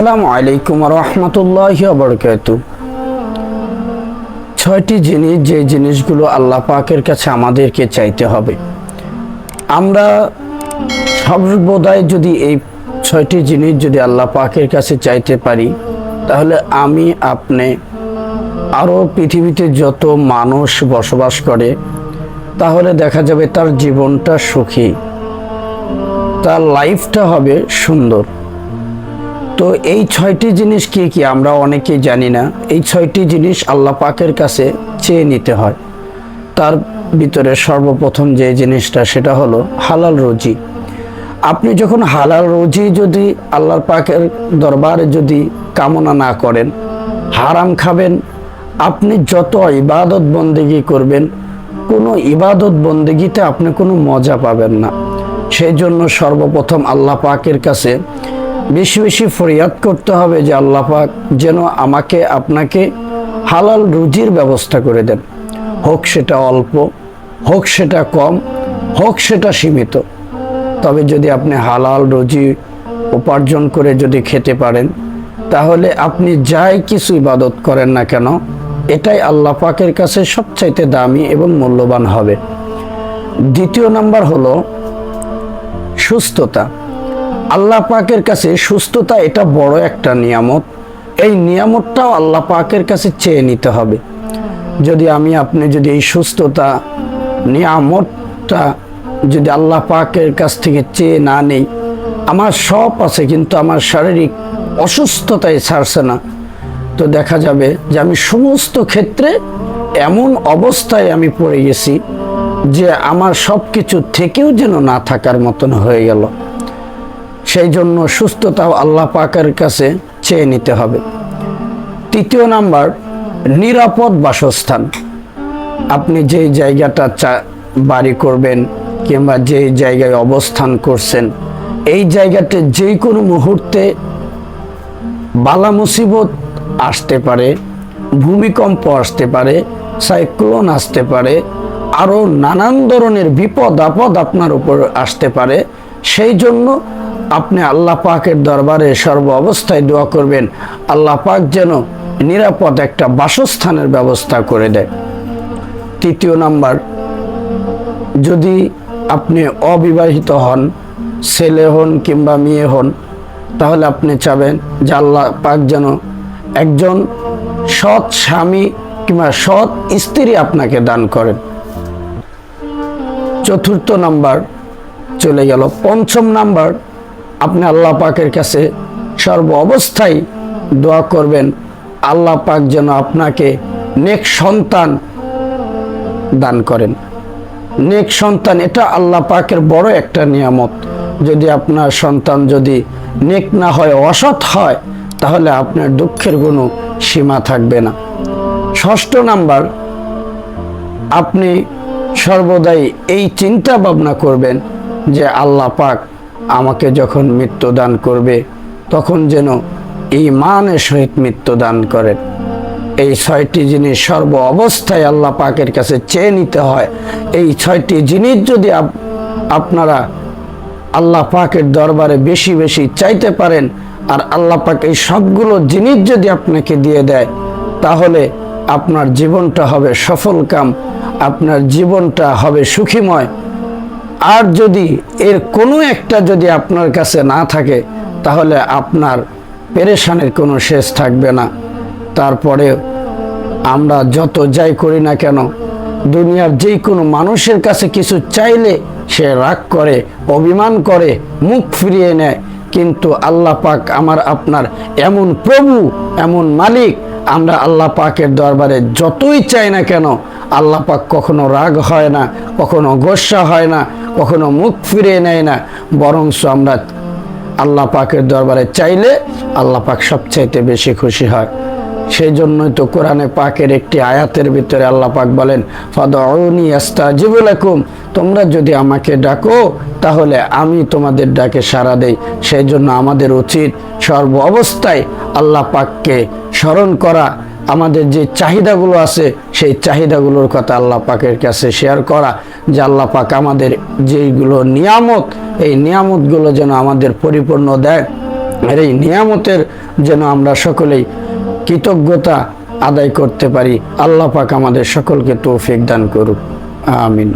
আসসালামু আলাইকুম রহমতুল্লাহ বরকাত ছয়টি জিনিস, যে জিনিসগুলো আল্লাহ পাকের কাছে আমাদেরকে চাইতে হবে। আমরা সর্বদাই যদি এই ছয়টি জিনিস যদি আল্লাহ পাকের কাছে চাইতে পারি, তাহলে আমি আপনি আরও পৃথিবীতে যত মানুষ বসবাস করে, তাহলে দেখা যাবে তার জীবনটা সুখী, তার লাইফটা হবে সুন্দর। তো এই ছয়টি জিনিস কি কি আমরা অনেকেই জানি না। এই ছয়টি জিনিস আল্লাহ পাকের কাছে চেয়ে নিতে হয়। তার ভিতরে সর্বপ্রথম যে জিনিসটা সেটা হলো হালাল রুজি। আপনি যখন হালাল রুজি যদি আল্লাহ পাকের দরবারে যদি কামনা না করেন, হারাম খাবেন, আপনি যত ইবাদত বন্দেগি করবেন, কোনো ইবাদত বন্দেগিতে আপনি কোনো মজা পাবেন না। সেই জন্য সর্বপ্রথম আল্লাহ পাকের কাছে বেশি বেশি ফরিয়াদ করতে হবে যে আল্লাহ পাক যেন আমাকে, আপনাকে হালাল রুজির ব্যবস্থা করে দেন। হোক সেটা অল্প, হোক সেটা কম, হোক সেটা সীমিত। তবে যদি আপনি হালাল রুজি উপার্জন করে যদি খেতে পারেন, তাহলে আপনি যাই কিছু ইবাদত করেন না কেন, এটাই আল্লাহ পাকের কাছে সবচাইতে দামি এবং মূল্যবান হবে। দ্বিতীয় নাম্বার হলো সুস্থতা। আল্লাহ পাকের কাছে সুস্থতা এটা বড় একটা নিয়ামত। এই নিয়ামতটাও আল্লাহ পাকের কাছে চেয়ে নিতে হবে। যদি আমি আপনি যদি এই সুস্থতা নিয়ামতটা যদি আল্লাহ পাকের কাছ থেকে চেয়ে না নেই, আমার সব আছে কিন্তু আমার শারীরিক অসুস্থতায় ছাড়ছে না। তো দেখা যাবে যে আমি সমস্ত ক্ষেত্রে এমন অবস্থায় আমি পড়ে গেছি যে আমার সব কিছু থেকেও যেন না থাকার মতন হয়ে গেল। সেই জন্য সুস্থতাও আল্লাহ পাকের কাছে চেয়ে নিতে হবে। তৃতীয় নাম্বার, নিরাপদ বাসস্থান। আপনি যে জায়গাটা চা, বাড়ি করবেন কিংবা যে জায়গায় অবস্থান করছেন, এই জায়গাতে যে কোনো মুহূর্তে বালা মুসিবত আসতে পারে, ভূমিকম্প আসতে পারে, সাইক্লোন আসতে পারে, আরও নানান ধরনের বিপদ আপদ আপনার উপর আসতে পারে, সেই জন্য আপনি আল্লাহ পাকের দরবারে সর্ব অবস্থায় দোয়া করবেন। আল্লাহ পাক যেন নিরাপদ একটা বাসস্থানের ব্যবস্থা করে দেয়। তৃতীয় নাম্বার, যদি আপনি অবিবাহিত হন, ছেলে হন কিংবা মেয়ে হন, তাহলে আপনি চাবেন যে আল্লাহ পাক যেন একজন সৎ স্বামী কিংবা সৎ স্ত্রী আপনাকে দান করেন। চতুর্থ নাম্বার চলে গেল। পঞ্চম নাম্বার আপনি আল্লাহ পাকের কাছে সর্ব অবস্থায় দোয়া করবেন। আল্লাহ পাক যেন আপনাকে নেক সন্তান দান করেন। নেক সন্তান, এটা আল্লাহ পাকের বড় একটা নিয়ামত। যদি আপনার সন্তান যদি নেক না হয়, অসৎ হয়, তাহলে আপনার দুঃখের কোনো সীমা থাকবে না। ষষ্ঠ নাম্বার, আপনি সর্বদাই এই চিন্তা ভাবনা করবেন যে আল্লাহ পাক আমাকে যখন মৃত্যু দান করবে, তখন যেন ইমানের সহিত মৃত্যু দান করেন এই ছয়টি জিনিস সর্ব অবস্থায় আল্লাহ পাকের কাছে চেয়ে নিতে হয়। এই ছয়টি জিনিস যদি আপ- আপনারা আল্লাহ পাকের দরবারে বেশি বেশি চাইতে পারেন, আর আল্লাহ পাক এই সবগুলো জিনিস যদি আপনাকে দিয়ে দেয়, তাহলে আপনার জীবনটা হবে সফল কাম, আপনার জীবনটা হবে সুখীময়। আর যদি এর কোনো একটা যদি আপনার কাছে না থাকে, তাহলে আপনার পেরেশানের কোনো শেষ থাকবে না। তারপরে আমরা যত যাই করি না কেন, দুনিয়ার যে কোনো মানুষের কাছে কিছু চাইলে সে রাগ করে, অভিমান করে, মুখ ফিরিয়ে নেয়। কিন্তু আল্লাহ পাক আমার আপনার এমন প্রভু, এমন মালিক, আমরা আল্লাহ পাকের দরবারে যতই চাই না কেন, আল্লাহ পাক কখনো রাগ হয় না, কখনো গোসা হয় না কখনো মুখ ফিরিয়ে নেয় না বরংস আমরা আল্লাহ পাকের দরবারে চাইলে আল্লাহ পাক সবচাইতে বেশি খুশি হয়। সেই জন্যই তো কোরআনে পাকের একটি আয়াতের ভিতরে আল্লাহ পাক বলেন, ফাদউনি আস্তাজিবুলাকুম তোমরা যদি আমাকে ডাকো, তাহলে আমি তোমাদের ডাকে সাড়া দেই। সেই জন্য আমাদের উচিত সর্ব অবস্থায় আল্লাহ পাককে স্মরণ করা আমাদের যে চাহিদাগুলো আছে, সেই চাহিদাগুলোর কথা আল্লাহ পাকের কাছে শেয়ার করা, যে আল্লাহ পাক আমাদের যেইগুলো নিয়ামত, এই নিয়ামতগুলো যেন আমাদের পরিপূর্ণ দেয়। আর এই নিয়ামতের যেন আমরা সকলেই কৃতজ্ঞতা আদায় করতে পারি। আল্লাহ পাক আমাদের সকলকে তৌফিক দান করুক। আমিন।